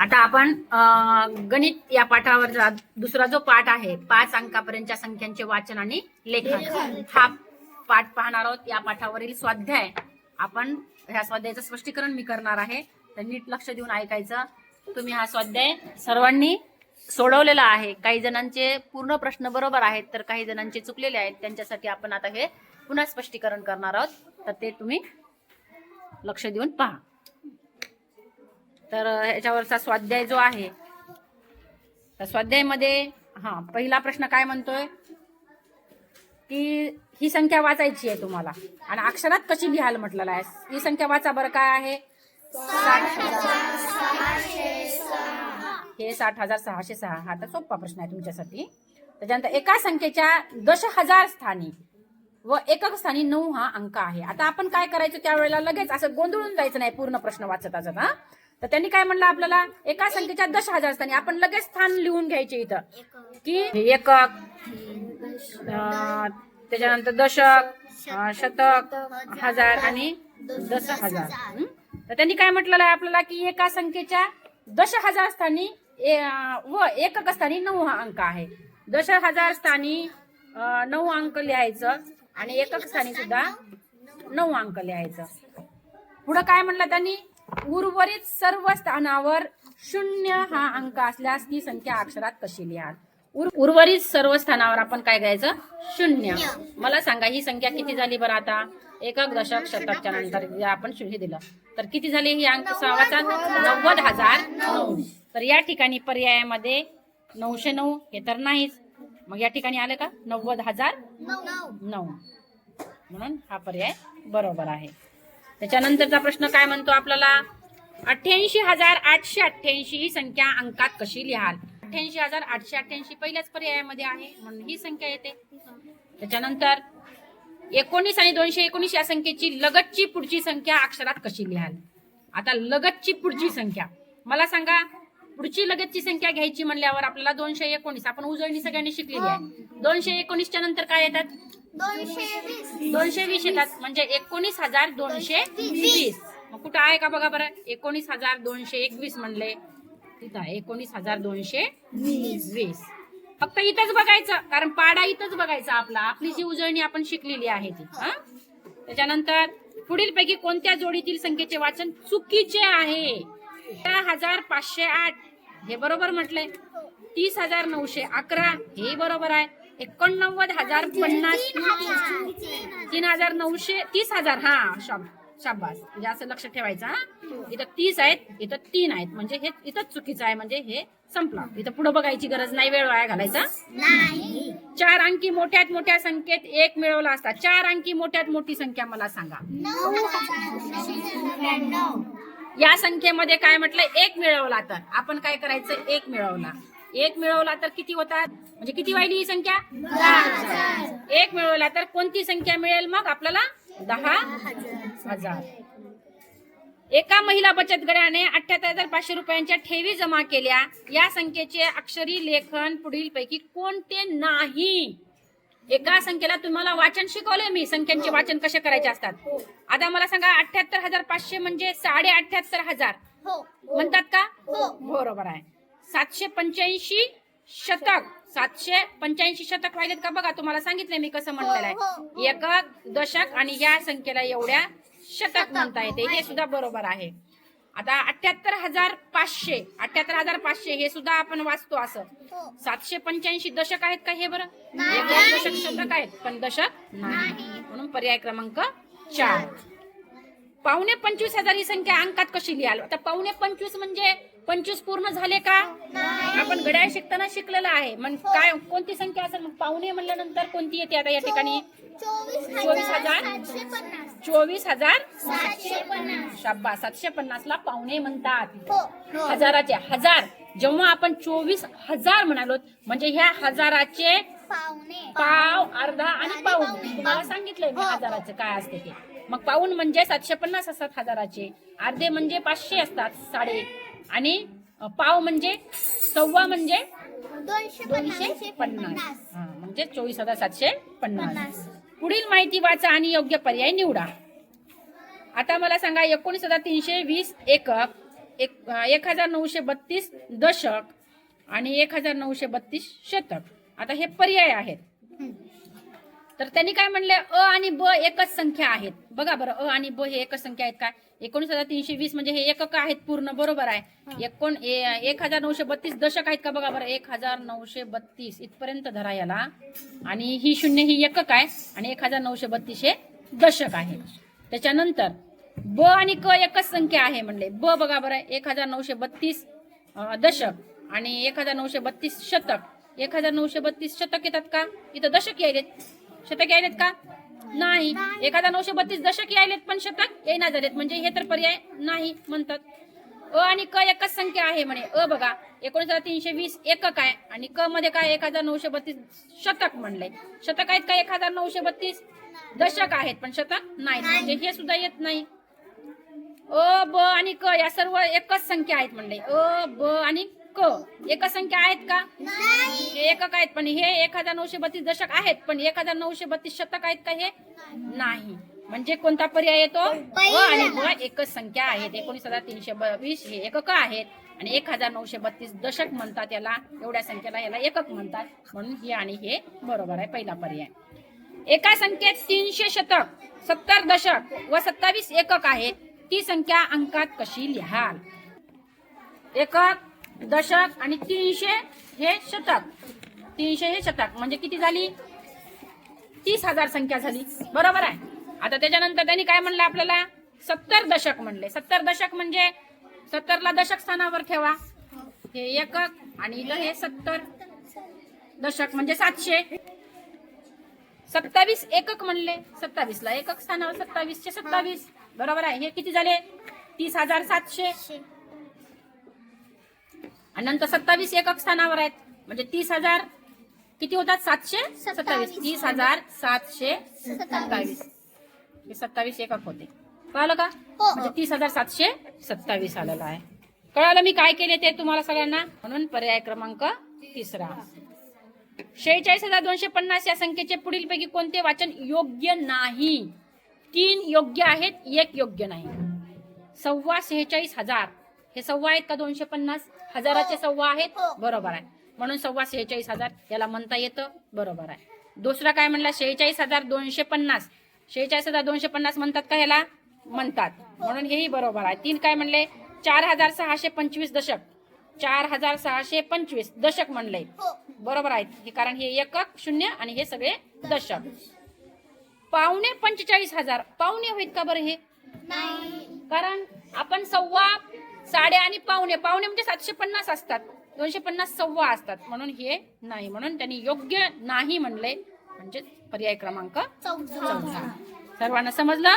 आता आपण गणित या पाठावरचा दुसरा जो पाठ आहे पाच अंकापर्यंतच्या संख्यांचे वाचन आणि लेखन. हा पाठ पाहणार आहोत या पाठावरील स्वाध्याय. आपण ह्या स्वाध्यायाचं स्पष्टीकरण मी करणार आहे. तर नीट लक्ष देऊन ऐकायचं. तुम्ही हा स्वाध्याय सर्वांनी सोडवलेला आहे. काही जणांचे पूर्ण प्रश्न बरोबर आहेत तर काही जणांचे चुकलेले आहेत. त्यांच्यासाठी आपण आता हे पुन्हा स्पष्टीकरण करणार आहोत. तर ते तुम्ही लक्ष देऊन पहा. तर ह्याच्यावरचा स्वाध्याय जो आहे तर स्वाध्यायमध्ये हा पहिला प्रश्न काय म्हणतोय? की ही संख्या वाचायची आहे तुम्हाला. आणि अक्षरात कशी लिहाल म्हटलेलं आहे? ही संख्या वाचा बरं काय आहे? हे साठ हजार सहाशे सहा. हा तर सोपा प्रश्न आहे तुमच्यासाठी. त्याच्यानंतर एका संख्येच्या दश हजार स्थानी व एकक स्थानी नऊ हा अंक आहे. आता आपण काय करायचं त्यावेळेला? लगेच असं गोंधळून जायचं नाही पूर्ण प्रश्न वाचत असत हा. तर त्यांनी काय म्हणलं आपल्याला? एका संख्येच्या दश हजार स्थानी. आपण लगेच स्थान लिहून घ्यायचे इथं. की एकक त्याच्यानंतर दशक शतक हजार आणि दश हजार. तर त्यांनी काय म्हटलेलं आहे आपल्याला? की एका संख्येच्या दश हजार स्थानी ए- व एकक स्थानी नऊ अंक आहे. दश हजार स्थानी नऊ अंक लिहायचं आणि एकक स्थानी सुद्धा नऊ अंक लिहायचं. पुढं काय म्हणलं त्यांनी? उर्वरित सर्व स्थानावर शून्य हा अंक असल्यास ती संख्या अक्षरात कशी लिहाल? उर- उर्वरित सर्व स्थानावर आपण काय घ्यायचं? शून्य. मला सांगा ही संख्या किती झाली बरं आता? एकक दशक शतकच्या नंतर आपण शून्य दिलं. तर किती झाली ही अंक सहावाचा? नव्वद हजार नऊ. तर या ठिकाणी पर्यायामध्ये नऊशे नऊ हे तर नाहीच. मग या ठिकाणी आलं का? नव्वद हजार नऊ. म्हणून हा पर्याय बरोबर आहे. त्याच्यानंतरचा प्रश्न काय म्हणतो आपल्याला? अठ्ठ्याऐंशी हजार आठशे अठ्ठ्याऐंशी ही संख्या अंकात कशी लिहाल? अठ्ठ्याऐंशी हजार आठशे अठ्ठ्याऐंशी पहिल्याच पर्यायामध्ये आहे म्हणून ही संख्या येते. त्याच्यानंतर एकोणीस आणि दोनशे एकोणीस या संख्येची लगतची पुढची संख्या अक्षरात कशी लिहाल? आता लगतची पुढची संख्या. मला सांगा पुढची लगतची संख्या घ्यायची म्हणल्यावर आपल्याला दोनशे एकोणीस आपण उजळणी सगळ्यांनी शिकलेली आहे. दोनशे एकोणीसच्या नंतर काय येतात? दोनशे वीस. येतात. म्हणजे एकोणीस हजार दोनशे वीस. मग कुठं आहे का बघा बरं? एकोणीस हजार दोनशे एकवीस म्हणले. तिथं आहे. एकोणीस हजार दोनशे वीस. फक्त इथंच बघायचं. कारण पाडा इथंच बघायचा आपला. आपली जी उजळणी आपण शिकलेली आहे ती. हा? त्याच्यानंतर पुढील पैकी कोणत्या जोडीतील संख्येचे वाचन चुकीचे आहे? तेरा हजार पाचशे आठ. हे बरोबर म्हटलंय. तीस हजार नऊशे अकरा. हे बरोबर आहे. एकोणनव्वद हजार पन्नास तीन हजार नऊशे तीस हजार हा शाब शाबास. म्हणजे असं लक्ष ठेवायचं हा. इथं तीस आहेत इथं तीन आहेत. म्हणजे हे इथंच चुकीचं आहे म्हणजे हे संपलं. इथं पुढे बघायची गरज नाही वेळ वाया घालायचा. चार अंकी मोठ्यात मोठ्या संख्येत एक मिळवला असता. चार अंकी मोठ्यात मोठी संख्या मला सांगा. या संख्येमध्ये काय म्हटलं? एक मिळवला तर. आपण काय करायचं? एक मिळवला. एक मिळवला तर किती होतात? म्हणजे किती वाहिली ही संख्या? दहा. एक मिळवला तर कोणती संख्या मिळेल मग आपल्याला? दहा हजार. एका महिला बचत गटाने अठ्याहत्तर हजार पाचशे रुपयांच्या ठेवी जमा केल्या. या संख्येचे अक्षरी लेखन पुढील पैकी कोणते नाही? एका संख्येला तुम्हाला वाचन शिकवले मी. संख्यांचे वाचन कसे करायचे असतात? आता मला सांगा अठ्याहत्तर हजार पाचशे म्हणजे साडे अठ्याहत्तर हजार म्हणतात का? बरोबर आहे. सातशे पंच्याऐंशी शतक. सातशे पंच्याऐंशी शतक राहिलेत का बघा? तुम्हाला सांगितलंय मी कसं म्हणलेलं आहे. एकक दशक आणि या संख्येला एवढ्या शतक म्हणता येते. हे सुद्धा बरोबर आहे. आता अठ्याहत्तर हजार पाचशे अठ्याहत्तर हजार पाचशे हे सुद्धा आपण वाचतो असं. सातशे पंच्याऐंशी दशक आहेत का हे बरं? हे दशक शतक आहेत पण दशक नाही. म्हणून पर्याय क्रमांक चार. पावणे पंचवीस हजार ही संख्या अंकात कशी लिहाल? आता पावणे पंचवीस म्हणजे पंचवीस पूर्ण झाले का? आपण घड्याळ शिकताना शिकलेलं आहे. मग काय कोणती संख्या असेल? मग पावणे म्हणल्यानंतर कोणती येते आता या ठिकाणी? चोवीस हजार चोवीस हजार शाब्बा सातशे पन्नास. ला पावणे म्हणतात. हजाराचे हजार. जेव्हा आपण चोवीस हजार म्हणालो म्हणजे ह्या हजाराचे पाव अर्धा आणि पाऊन तुम्हाला सांगितलंय मी हजाराचे काय असते ते. मग पाऊन म्हणजे सातशे पन्नास असतात हजाराचे. अर्धे म्हणजे पाचशे असतात. साडे आणि पाव म्हणजे सव्वा म्हणजे दोनशे पन्नास. म्हणजे चोवीस हजार सातशे पन्नास. पुढील माहिती वाचा आणि योग्य पर्याय निवडा. आता मला सांगा एकोणीस हजार तीनशे वीस एकक एक एक हजार नऊशे बत्तीस दशक आणि एक हजार नऊशे बत्तीस शतक. आता हे पर्याय आहेत. तर त्यांनी काय म्हणले अ आणि ब एकच संख्या आहेत. बघा बरं अ आणि ब हे एकच संख्या आहेत काय एकोणीस हजार तीनशे वीस म्हणजे हे एकक आहेत पूर्ण बरोबर आहे. एकोण एक हजार नऊशे बत्तीस दशक आहेत का? बघा बरं एक हजार नऊशे बत्तीस इथपर्यंत धरा याला. आणि ही शून्य ही एकक आहे. आणि एक हजार नऊशे बत्तीस हे दशक आहे. त्याच्यानंतर ब आणि क एकच संख्या आहे म्हणले. ब बघा बरं एक हजार नऊशे बत्तीस दशक आणि एक हजार नऊशे बत्तीस शतक. एक हजार नऊशे बत्तीस शतक येतात का? इथं दशक यायलेत. शतक यायलेत का? नाही. एक हजार नऊशे बत्तीस दशक यायलेत पण शतक येईना झालेत. म्हणजे हे तर पर्याय नाही म्हणतात. अ आणि क एकच संख्या आहे म्हणे. अ बघा एकोणीस हजार तीनशे वीस एकक आहे आणि क मध्ये काय एक हजार नऊशे बत्तीस शतक म्हणलंय. शतक आहेत का एक हजार नऊशे बत्तीस? दशक आहेत पण शतक नाही. म्हणजे हे सुद्धा येत नाही. अ ब आणि क या सर्व एकच संख्या आहेत म्हणले अ ब आणि क एक संख्या आहेत का? हे एकक आहेत पण हे एक हजार नऊशे बत्तीस दशक आहेत पण एक हजार नऊशे बत्तीस शतक आहेत का हे? नाही. म्हणजे कोणता पर्याय येतो? व आणि एकच संख्या आहेत. एकोणीस हजार तीनशे वीस हे एकक आहेत. आणि एक हजार नऊशे बत्तीस दशक म्हणतात याला एवढ्या संख्येला याला एकक म्हणतात. म्हणून हे आणि हे बरोबर आहे पहिला पर्याय. एका संख्येत तीनशे शतक सत्तर दशक व सत्तावीस एकक आहेत. ती संख्या अंकात कशी लिहाल? एकक दशक आणि तीनशे हे शतक. तीनशे हे शतक. म्हणजे किती झाली? तीस हजार संख्या झाली. बरोबर आहे. आता त्याच्यानंतर त्यांनी काय म्हणलं आपल्याला? सत्तर दशक म्हणले. सत्तर दशक म्हणजे सत्तरला दशक स्थानावर ठेवा. हे एकक आणि इथं हे सत्तर दशक म्हणजे सातशे. सत्तावीस एकक म्हणले. सत्तावीस ला एकक स्थानावर सत्तावीसचे सत्तावीस. बरोबर आहे. हे किती झाले? तीस हजार सातशे. आणि नंतर सत्तावीस एकक स्थानावर आहेत. म्हणजे तीस हजार किती होतात? सातशे सत्तावीस. तीस हजार सातशे सत्तावीस. हे सत्तावीस एकक होते. कळालं का? म्हणजे तीस हजार सातशे सत्तावीस आलेलं आहे. कळालं मी काय केले ते तुम्हाला सगळ्यांना? म्हणून पर्याय क्रमांक तिसरा. शेहेचाळीस हजार दोनशे पन्नास या संख्येचे पुढीलपैकी कोणते वाचन योग्य नाही? तीन योग्य आहेत एक योग्य नाही. सव्वा शेहेचाळीस हजार. हे सव्वा आहेत का दोनशे पन्नास? हजाराचे सव्वा आहेत? बरोबर आहे. म्हणून सव्वा शेहेचाळीस हजार याला म्हणता येतं. बरोबर आहे. दुसरा काय म्हणला? शेहेचाळीस हजार दोनशे पन्नास. शेहेचाळीस हजार दोनशे पन्नास म्हणतात का ह्याला? म्हणतात. म्हणून हेही बरोबर आहे. तीन काय म्हणले? चार हजार सहाशे पंचवीस दशक. चार हजार सहाशे पंचवीस दशक म्हणले. बरोबर आहे. हे कारण हे एकक शून्य आणि हे सगळे दशक. पावणे पंचेचाळीस हजार. पावणे होईल का बरं हे? कारण आपण सव्वा साडे आणि पावणे पावणे म्हणजे सातशे पन्नास असतात. दोनशे पन्नास सव्वा असतात. म्हणून हे नाही. म्हणून त्यांनी योग्य नाही म्हणले. म्हणजे पर्याय क्रमांक सर्वांना समजलं?